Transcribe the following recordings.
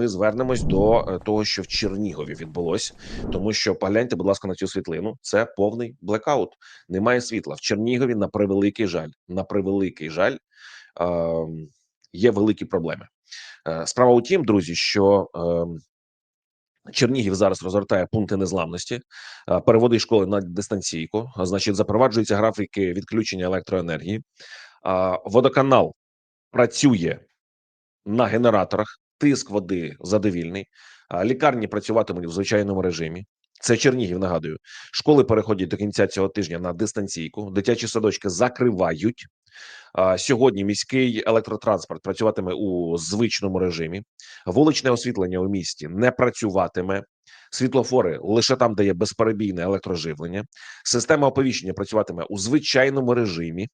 ми звернемось до е, того, що в Чернігові відбулось, тому що погляньте, будь ласка, на цю світлину. Це повний блекаут. Немає світла в Чернігові. На превеликий жаль, на превеликий жаль, е, є великі проблеми. Е, Справа у тім, друзі, що е, Чернігів зараз розгортає пункти незламності, е, переводить школи на дистанційку. Значить, запроваджуються графіки відключення електроенергії. Водоканал працює на генераторах, тиск води задовільний. Лікарні працюватимуть в звичайному режимі. Це Чернігів. Нагадую, школи переходять до кінця цього тижня на дистанційку. Дитячі садочки закривають. Сьогодні міський електротранспорт працюватиме у звичному режимі. Вуличне освітлення у місті не працюватиме. Світлофори лише там, де є безперебійне електроживлення. Система оповіщення працюватиме у звичайному режимі.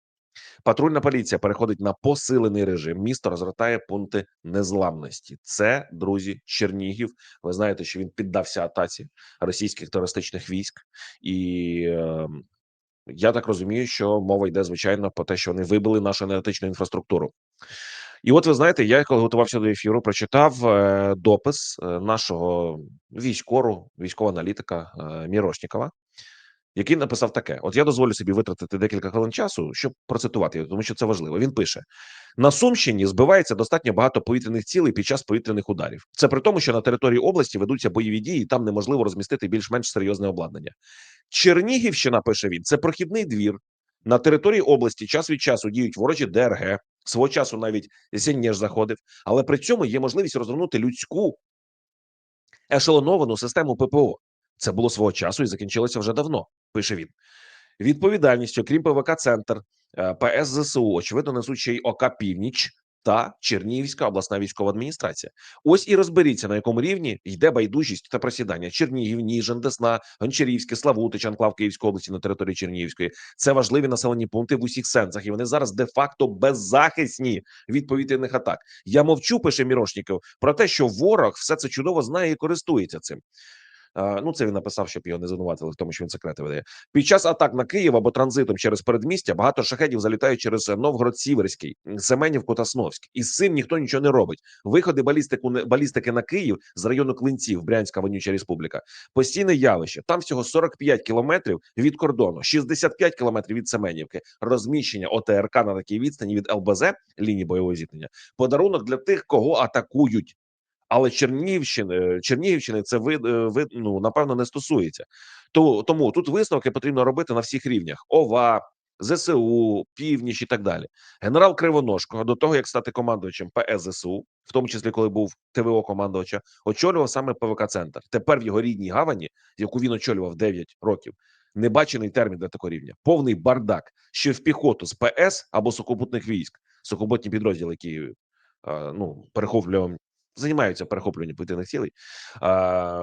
Патрульна поліція переходить на посилений режим. Місто розгортає пункти незламності. Це друзі, Чернігів. Ви знаєте, що він піддався атаці російських терористичних військ, і е, я так розумію, що мова йде звичайно про те, що вони вибили нашу енергетичну інфраструктуру. І от ви знаєте, я коли готувався до ефіру, прочитав е, допис е, нашого військору, військового аналітика е, Мірошнікова, який написав таке: От я дозволю собі витратити декілька хвилин часу, щоб процитувати тому що це важливо. Він пише: на Сумщині збивається достатньо багато повітряних цілей під час повітряних ударів. Це при тому, що на території області ведуться бойові дії, і там неможливо розмістити більш-менш серйозне обладнання. Чернігівщина пише він: це прохідний двір. На території області час від часу діють ворожі ДРГ. Свого часу навіть Сінєж заходив, але при цьому є можливість розвернути людську ешелоновану систему ППО. Це було свого часу і закінчилося вже давно. Пише він. Відповідальність, окрім ПВК Центр, е, ПС ЗСУ, очевидно, несуть ще й ОК Північ та Чернігівська обласна військова адміністрація. Ось і розберіться, на якому рівні йде байдужість та просідання. Чернігів, Ніжин, Десна, Гончарівське, Славутич, Анклав Київської області на території Чернігівської. Це важливі населені пункти в усіх сенсах, і вони зараз де-факто беззахисні від повітряних атак. Я мовчу, пише Мірошніков, про те, що ворог все це чудово знає і користується цим. Ну, це він написав, щоб його не звинуватили в тому, що він секрети видає. Під час атак на Київ або транзитом через передмістя багато шахедів залітають через Новгород Сіверський, Семенівку та Сновськ. І з цим ніхто нічого не робить. Виходи балістику балістики на Київ з району Клинців, Брянська вонюча республіка. Постійне явище. Там всього 45 кілометрів від кордону, 65 кілометрів від Семенівки. Розміщення ОТРК на такій відстані від ЛБЗ лінії бойового зіткнення. Подарунок для тих, кого атакують. Але Чернігівщини Чернігівщини це ви, ви ну напевно не стосується. То тому тут висновки потрібно робити на всіх рівнях: ОВА, ЗСУ, Північ і так далі. Генерал Кривоножко до того як стати командувачем ПС ЗСУ, в тому числі коли був ТВО командувача, очолював саме ПВК Центр. Тепер в його рідній гавані, яку він очолював 9 років. Небачений термін для такого рівня, повний бардак, що в піхоту з ПС або сухопутних військ, сухопутні підрозділи, які е, ну перехоплював займаються перехоплюванням повітряних цілей, а,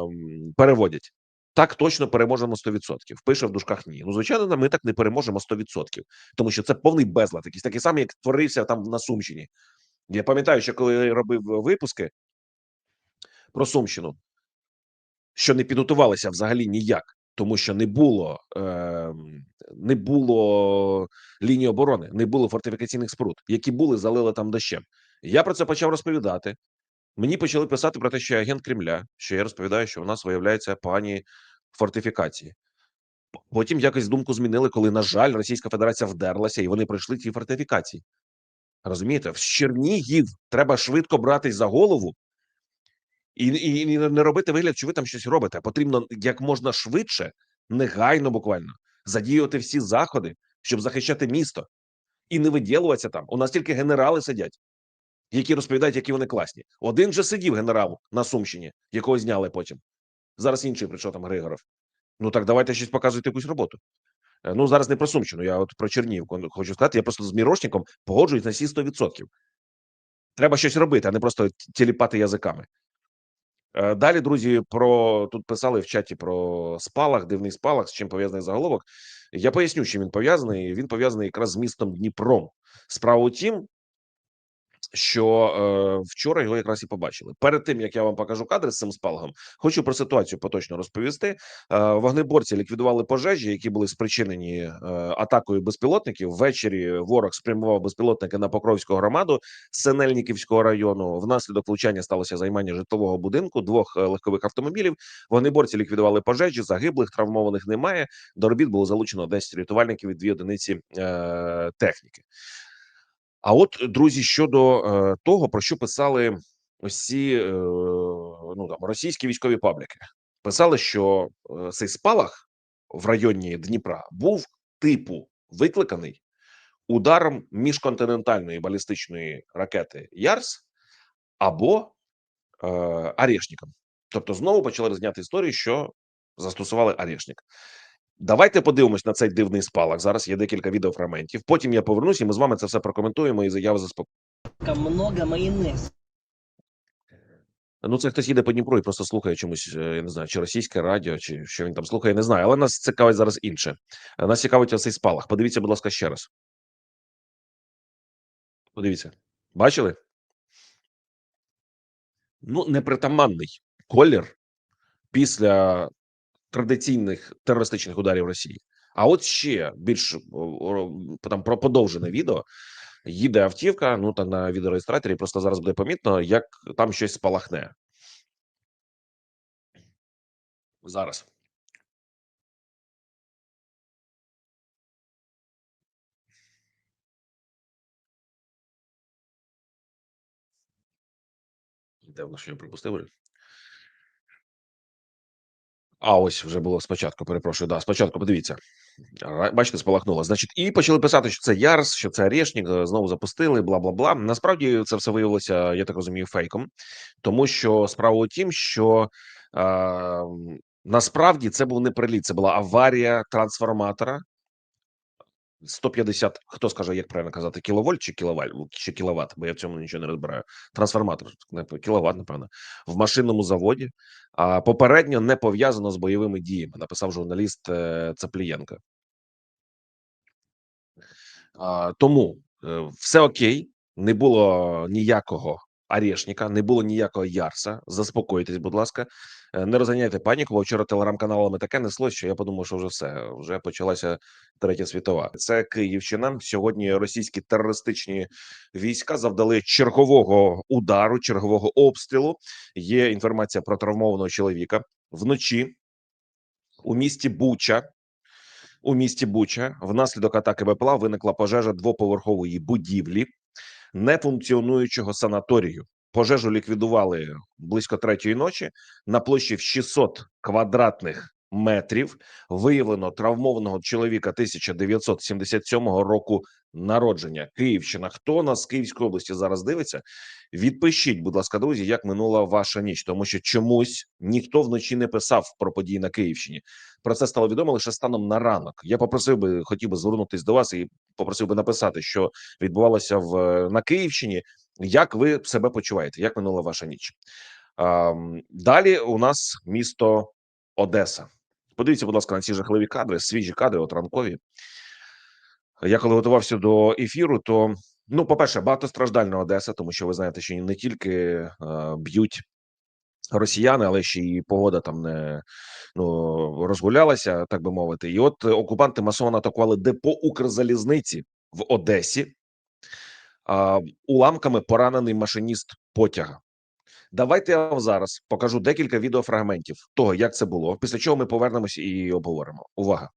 переводять. Так точно переможемо 100%. Пише в дужках ні. Ну, звичайно, ми так не переможемо 100%, тому що це повний безлад, якийсь такий самий, як творився там на Сумщині. Я пам'ятаю, що коли я робив випуски про Сумщину, що не підготувалися взагалі ніяк, тому що не було е, не було лінії оборони, не було фортифікаційних споруд, які були, залили там дощем. Я про це почав розповідати. Мені почали писати про те, що я агент Кремля, що я розповідаю, що у нас виявляються погані фортифікації. Потім якось думку змінили, коли, на жаль, Російська Федерація вдерлася і вони пройшли ті фортифікації. Розумієте, в Чернігів треба швидко братись за голову і, і, і не робити вигляд, що ви там щось робите. Потрібно як можна швидше, негайно буквально задіювати всі заходи, щоб захищати місто і не виділуватися там. У нас тільки генерали сидять які розповідають, які вони класні. Один же сидів генерал на Сумщині, якого зняли потім. Зараз інший прийшов там Григоров. Ну так давайте щось показуйте якусь роботу. Е, ну зараз не про Сумщину, я от про Чернігівку хочу сказати. Я просто з Мірошником погоджуюсь на всі 100%. Треба щось робити, а не просто тіліпати язиками. Е, далі, друзі, про тут писали в чаті про спалах, дивний спалах, з чим пов'язаний заголовок. Я поясню, чим він пов'язаний. Він пов'язаний якраз з містом Дніпром. Справа у тім, що е, вчора його якраз і побачили. Перед тим як я вам покажу кадри з цим спалахом, хочу про ситуацію поточно розповісти. Е, вогнеборці ліквідували пожежі, які були спричинені е, атакою безпілотників. Ввечері ворог спрямував безпілотники на Покровську громаду Синельниківського району. Внаслідок влучання сталося займання житлового будинку, двох е, легкових автомобілів. Вогнеборці ліквідували пожежі, загиблих, травмованих немає. До робіт було залучено 10 рятувальників і дві одиниці е, техніки. А от, друзі, щодо е, того, про що писали ось ці е, ну там російські військові пабліки, писали, що е, цей спалах в районі Дніпра був типу викликаний ударом міжконтинентальної балістичної ракети Ярс або е, Арєшніком. Тобто, знову почали розняти історію, що застосували Арєшнік. Давайте подивимось на цей дивний спалах. Зараз є декілька відеофрагментів. Потім я повернусь, і ми з вами це все прокоментуємо і заяви заспокоїмо. много майонез. Ну, це хтось їде по Дніпру і просто слухає чомусь, е, я не знаю, чи російське радіо, чи що він там слухає, не знаю. Але нас цікавить зараз інше. Е, Нас цікавить цей спалах. Подивіться, будь ласка, ще раз. Подивіться. Бачили? Ну, непритаманний колір після традиційних терористичних ударів Росії. А от ще більш там про подовжене відео. Їде автівка, ну та на відеореєстраторі просто зараз буде помітно, як там щось спалахне. Зараз. Де воно що я пропустив? А, ось вже було спочатку. Перепрошую. Да, спочатку подивіться. Бачите, спалахнуло. Значить, і почали писати, що це Ярс, що це Орешник, е, знову запустили, бла бла бла. Насправді це все виявилося, я так розумію, фейком, тому що справа у тім, що е, насправді це був не приліт, це була аварія трансформатора. 150, хто скаже, як правильно казати, кіловольт чи кіловаль, чи кіловат, бо я в цьому нічого не розбираю. Трансформатор, кіловат, напевно, в машинному заводі. А попередньо не пов'язано з бойовими діями, написав журналіст е, Цаплієнко. Тому е, все окей, не було ніякого Арешника, не було ніякого Ярса. Заспокойтесь, будь ласка, Е, не розганяйте паніку. Бо вчора телеграм-каналами таке неслось, що я подумав, що вже все вже почалася третя світова. Це Київщина. Сьогодні російські терористичні війська завдали чергового удару, чергового обстрілу. Є інформація про травмованого чоловіка вночі у місті Буча. У місті Буча внаслідок атаки БПЛА виникла пожежа двоповерхової будівлі нефункціонуючого санаторію. Пожежу ліквідували близько третьої ночі на площі в 600 квадратних метрів. Виявлено травмованого чоловіка 1977 року народження. Київщина. Хто нас з Київської області зараз дивиться? Відпишіть, будь ласка, друзі, як минула ваша ніч, тому що чомусь ніхто вночі не писав про події на Київщині. Про це стало відомо лише станом на ранок. Я попросив би, хотів би звернутися до вас і попросив би написати, що відбувалося в на Київщині. Як ви себе почуваєте? Як минула ваша ніч? Далі у нас місто Одеса. Подивіться, будь ласка, на ці жахливі кадри, свіжі кадри, от ранкові. Я коли готувався до ефіру, то ну, по-перше, багатостраждальна Одеса, тому що ви знаєте, що не тільки е, б'ють росіяни, але ще і погода там не ну розгулялася, так би мовити. І от окупанти масово атакували депо Укрзалізниці в Одесі. А, уламками поранений машиніст потяга. Давайте я вам зараз покажу декілька відеофрагментів того, як це було. Після чого ми повернемось і обговоримо. Увага!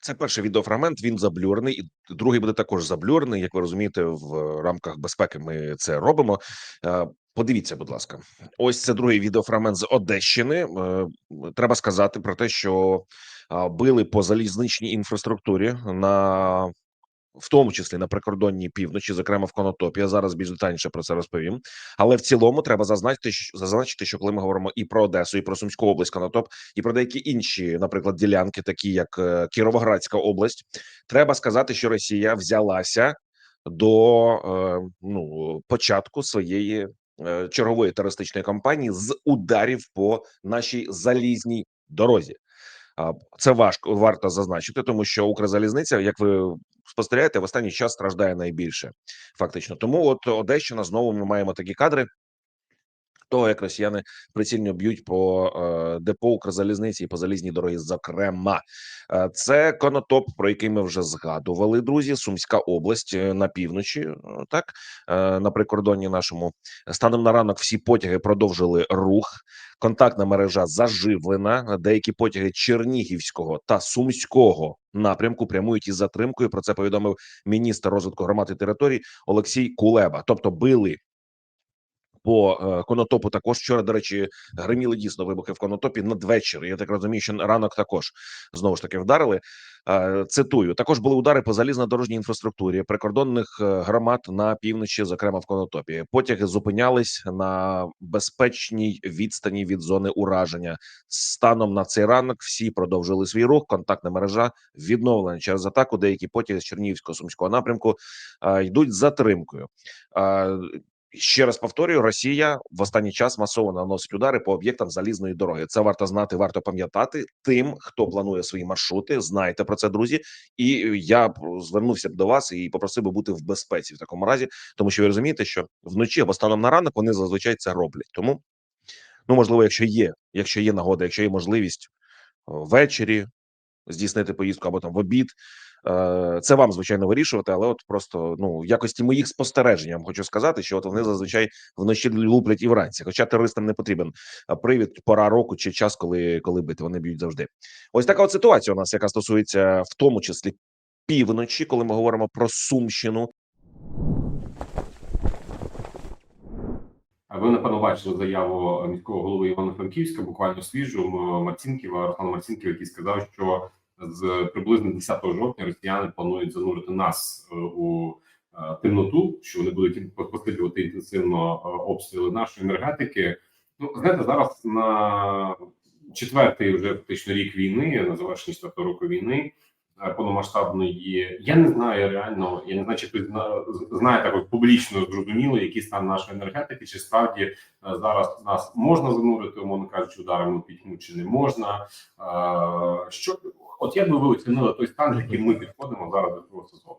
Це перший відеофрагмент. Він заблюрений, і другий буде також заблюрений. Як ви розумієте, в рамках безпеки ми це робимо. Подивіться, будь ласка, ось це другий відеофрагмент з Одещини. Е, Треба сказати про те, що били по залізничній інфраструктурі на в тому числі на прикордонній півночі, зокрема в Конотопі. Я зараз більш детальніше про це розповім. Але в цілому треба зазначити, що зазначити, що коли ми говоримо і про Одесу, і про Сумську область, Конотоп, і про деякі інші, наприклад, ділянки, такі як е, Кіровоградська область, треба сказати, що Росія взялася до е, ну початку своєї чергової терористичної кампанії з ударів по нашій залізній дорозі. Це важко варто зазначити, тому що Укрзалізниця, як ви спостерігаєте, в останній час страждає найбільше. Фактично, тому от Одещина знову ми маємо такі кадри. Того, як росіяни прицільно б'ють по е, депо Укрзалізниці і по залізній дорогі, зокрема, Е, це конотоп, про який ми вже згадували. Друзі, Сумська область е, на півночі, так на прикордонні нашому станом на ранок всі потяги продовжили рух. Контактна мережа заживлена. Деякі потяги Чернігівського та Сумського напрямку прямують із затримкою. Про це повідомив міністр розвитку громад і територій Олексій Кулеба. Тобто били по е, конотопу також вчора. До речі, гриміли дійсно вибухи в конотопі надвечір. Я так розумію, що ранок також знову ж таки вдарили. Е, Цитую: також були удари по залізнодорожній інфраструктурі прикордонних е, громад на півночі, зокрема в конотопі. Потяги зупинялись на безпечній відстані від зони ураження. Станом на цей ранок всі продовжили свій рух. Контактна мережа відновлена через атаку. Деякі потяги з Чернігівського сумського напрямку йдуть затримкою. Ще раз повторюю, Росія в останній час масово наносить удари по об'єктам залізної дороги. Це варто знати, варто пам'ятати тим, хто планує свої маршрути. Знайте про це, друзі. І я звернувся б до вас і попросив би бути в безпеці в такому разі, тому що ви розумієте, що вночі або станом на ранок вони зазвичай це роблять. Тому ну можливо, якщо є, якщо є нагода, якщо є можливість ввечері здійснити поїздку або там в обід. Е, Це вам звичайно вирішувати, але от просто ну в якості моїх спостережень я вам хочу сказати, що от вони зазвичай вночі луплять і вранці. Хоча терористам не потрібен привід, пора року чи час, коли коли бити. Вони б'ють завжди. Ось така от ситуація у нас, яка стосується в тому числі півночі, коли ми говоримо про Сумщину. Ви напевно бачили заяву міського голови Івано-Франківська, буквально свіжу Марцінківа, Руслана Марцінківа, який сказав, що з приблизно 10 жовтня росіяни планують занурити нас е, у е, темноту, що вони будуть посилювати інтенсивно е, обстріли нашої енергетики. Ну знаєте, зараз на четвертий вже фактично рік війни, на завершенні четвертого року війни. Повномасштабної я не знаю реально, я не знаю, чи знає так публічно зрозуміло, який стан нашої енергетики, чи справді зараз нас можна занурити, умовно кажучи, ударами пітьму, чи не можна. Що от як би ви оцінили той стан, з яким ми підходимо зараз до цього сезону?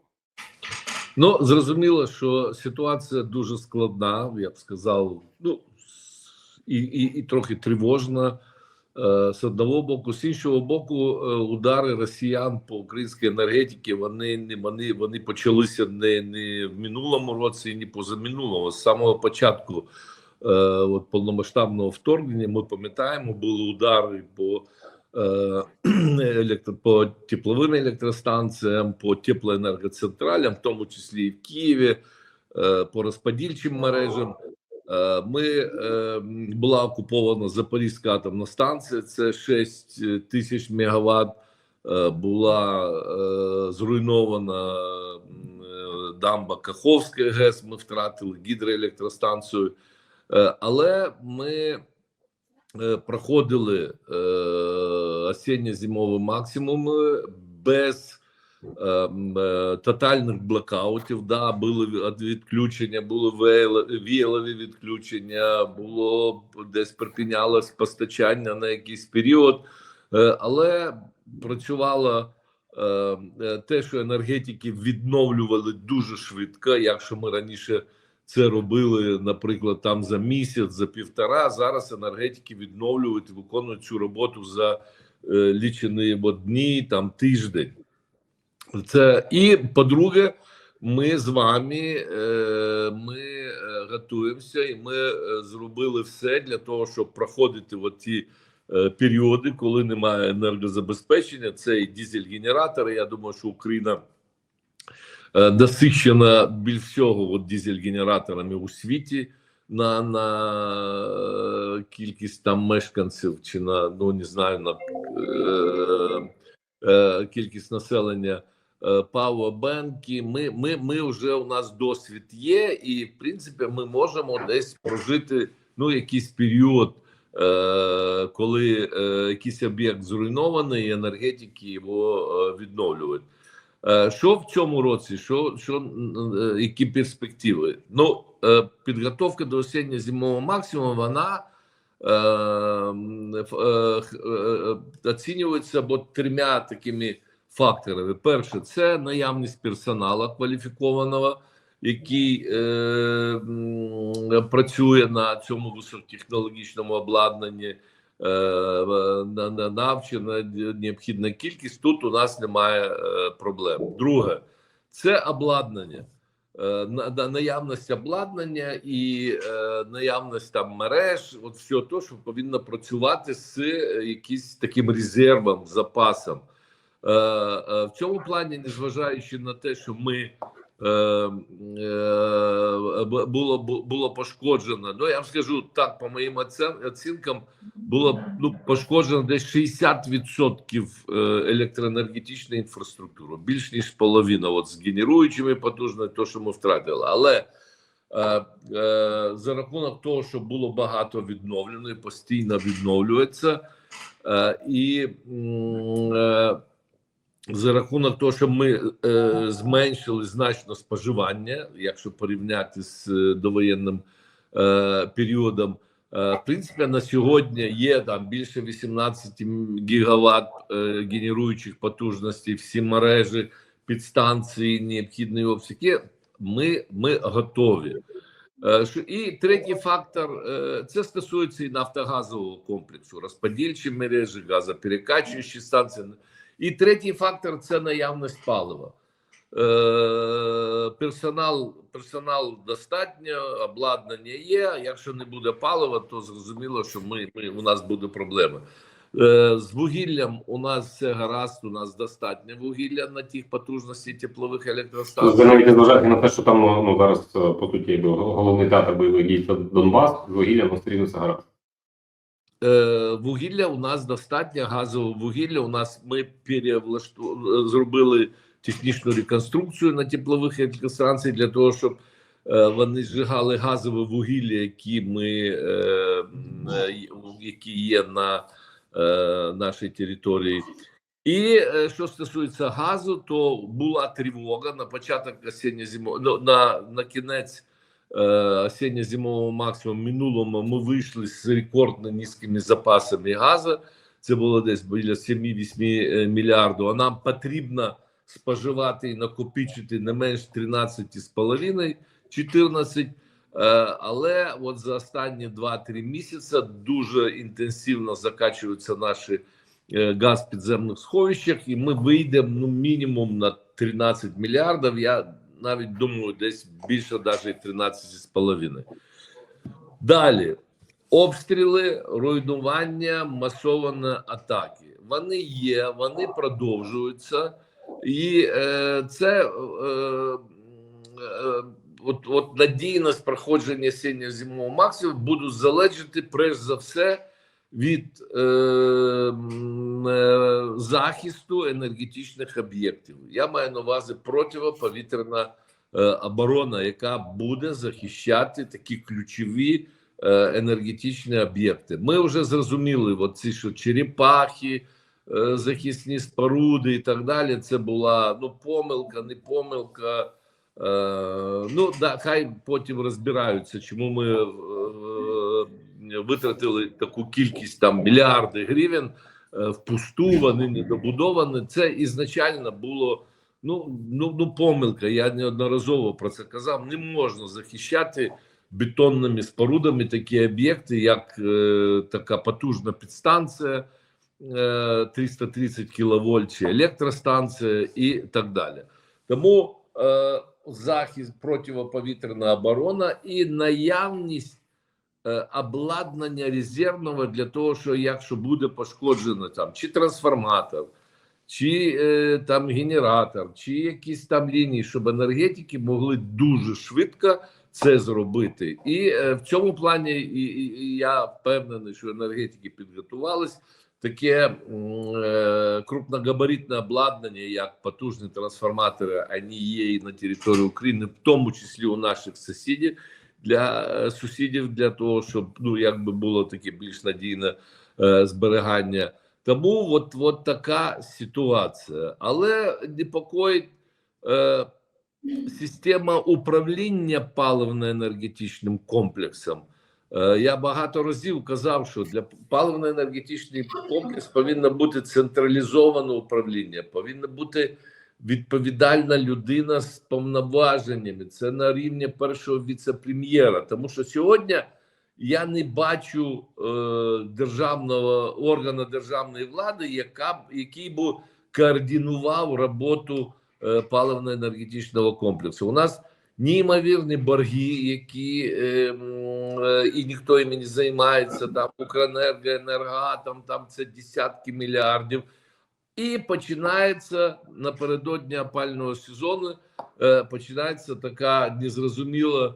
Ну, зрозуміло, що ситуація дуже складна, я б сказав, ну і, і, і трохи тривожна. Е, З одного боку, з іншого боку, е, удари росіян по українській енергетиці вони не вони, вони почалися не, не в минулому році, ні позаминулому. З самого початку е, от повномасштабного вторгнення ми пам'ятаємо, були удари по електро, по тепловим електростанціям, по теплоенергоцентралям, в тому числі і в Києві, е, по розподільчим мережам. Е, Ми е, була окупована Запорізька атомна станція, це 6 тисяч мегаватт. Е, Була е, зруйнована е, дамба Каховська ГЕС. Ми втратили гідроелектростанцію, Е, але ми е, проходили е, осінньо-зимові максимуми без е, е, тотальних блокаутів. Да, були від- відключення, були віяло- віялові відключення, було десь припинялось постачання на якийсь період, Е, але працювало е, е, те, що енергетики відновлювали дуже швидко, якщо ми раніше. Це робили, наприклад, там за місяць, за півтора. Зараз енергетики відновлюють виконують цю роботу за е, лічені дні, там тиждень. Це і по-друге, ми з вами е, ми е, готуємося, і ми е, зробили все для того, щоб проходити от ті е, періоди, коли немає енергозабезпечення. Це і дизель-генератори. Я думаю, що Україна насичена більш всього от дизель-генераторами у світі. На, на е, кількість там мешканців, чи на ну не знаю, на е, е, кількість населення е, пауербенки. Ми, ми, ми вже у нас досвід є, і в принципі ми можемо десь прожити ну якийсь період, е, коли е, якийсь об'єкт зруйнований, енергетики його е, відновлюють. Е, Що в цьому році? Що, що е, які перспективи? Ну, е, підготовка до осінньо-зимового максимуму, вона оцінюється трьома такими факторами. Перше, це наявність персоналу кваліфікованого, який е, працює на цьому високотехнологічному обладнанні. Е, навчена необхідна кількість. Тут у нас немає е, проблем. Друге, це обладнання. Е, на, на- наявність обладнання і наявність там мереж, от все то, що повинно працювати з якимось таким резервом, запасом. В цьому плані, незважаючи на те, що ми було бу- було пошкоджено. Ну я вам скажу так, по моїм оцінкам, було ну пошкоджено десь 60% е, електроенергетичної інфраструктури, більш ніж половина. От з генеруючими потужними, то що ми втратили, але. е, е, За рахунок того, що було багато відновлено і постійно відновлюється, е, і е, за рахунок того, що ми е, зменшили значно споживання, якщо порівняти з е, довоєнним е, періодом, е, в принципі, на сьогодні є там більше 18 гігават е, генеруючих потужностей, всі мережі, підстанції, необхідні обсяги. Ми, ми готові. Е, І третій фактор е, це стосується і нафтогазового комплексу, розподільчі мережі, газоперекачуючі станції. І третій фактор це наявність палива. Е, Персонал, персонал достатньо, обладнання є. Якщо не буде палива, то зрозуміло, що ми, ми у нас буде проблема. Е, З вугіллям у нас все гаразд, у нас достатньо вугілля на тих потужностей теплових Ви електростанцій. навіть не зважаєте на те, що там ну зараз е, по суті головний театр бойових дій це Донбас, з вугіллям все гаразд. Е, вугілля у нас достатньо газового вугілля. У нас ми перевлашту... зробили технічну реконструкцію на теплових електростанціях для того, щоб е, вони зжигали газове вугілля, які ми е, які є на нашій території. І що стосується газу, то була тривога на початок осінньо зимового ну, на, на кінець е, осінньо-зимового максимуму минулому ми вийшли з рекордно низькими запасами газу. Це було десь біля 7-8 мільярдів. А нам потрібно споживати і накопичити не менш 13,5 14 Е, Але от за останні 2-3 місяці дуже інтенсивно закачуються наші е, газ в підземних сховищах, і ми вийдемо ну мінімум на 13 мільярдів. Я навіть думаю, десь більше навіть 13,5. Далі обстріли, руйнування, масовані атаки. Вони є, вони продовжуються, і е, це е, е, от, от надійність проходження осінньо-зимового максимуму буде залежати перш за все від е, е, захисту енергетичних об'єктів. Я маю на увазі протиповітряна е, оборона, яка буде захищати такі ключові е, енергетичні об'єкти. Ми вже зрозуміли, от ці що черепахи, е, захисні споруди і так далі. Це була ну помилка, не помилка. Е, ну да, хай потім розбираються, чому ми е, витратили таку кількість там мільярди гривень е, впусту, вони недобудовані. Це ізначально було ну, ну, ну помилка. Я неодноразово про це казав. Не можна захищати бетонними спорудами такі об'єкти, як е, така потужна підстанція. е, 330 кВт чи електростанція і так далі. Тому е, захист протиповітряна оборона і наявність обладнання резервного для того, що якщо буде пошкоджено там чи трансформатор, чи е, там генератор, чи якісь там лінії, щоб енергетики могли дуже швидко це зробити. І е, в цьому плані і, і я впевнений, що енергетики підготувались. Таке е, крупногабаритне обладнання, як потужні трансформатори, вони є і на території України, в тому числі у наших сусідів для е, сусідів, для того, щоб ну якби було таке більш надійне е, зберігання. Тому от, от така ситуація. Але непокоїть е, система управління паливно-енергетичним комплексом. Е, Я багато разів казав, що для паливно-енергетичний комплекс повинно бути централізоване управління, повинна бути відповідальна людина з повноваженнями. Це на рівні першого віце-прем'єра. Тому що сьогодні я не бачу е, державного органу державної влади, яка який би координував роботу е, паливно-енергетичного комплексу. У нас неймовірні борги, які е, е, і ніхто іми не займається. Там Укренерго, Енергатом, там це десятки мільярдів. І починається напередодні опального сезону. Е, починається така незрозуміла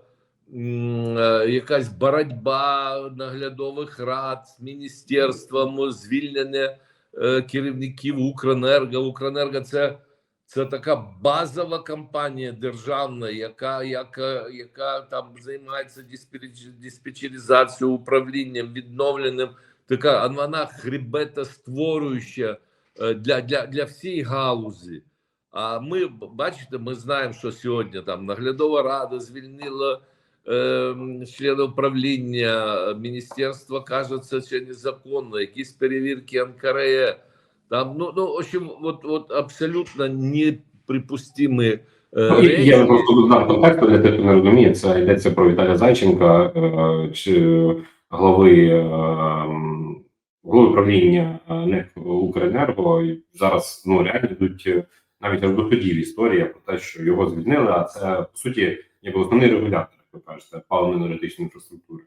е, якась боротьба наглядових рад з міністерством, звільнення е, керівників Укренерго. Укренерго це, це така базова компанія державна, яка, яка, яка там займається диспетч- диспетчеризацією, управлінням, відновленням. Така вона хребетостворююча е, для, для, для всієї галузі. А ми бачите, ми знаємо, що сьогодні там наглядова рада звільнила е, члена управління, міністерство каже, це ще незаконно, якісь перевірки НКРЕ. Там, ну, ну, в общем, от, от абсолютно неприпустимі е, Ну, і. Я просто додам контексту для тих, хто не розуміє. Це йдеться про Віталія Зайченка, е, чи глави е, м, голови управління е, НЕК Укренерго. І зараз ну реально йдуть е, навіть аж до судів історія про те, що його звільнили. А це по суті ніби основний регулятор, як ви кажете, паливно-енергетичної інфраструктури.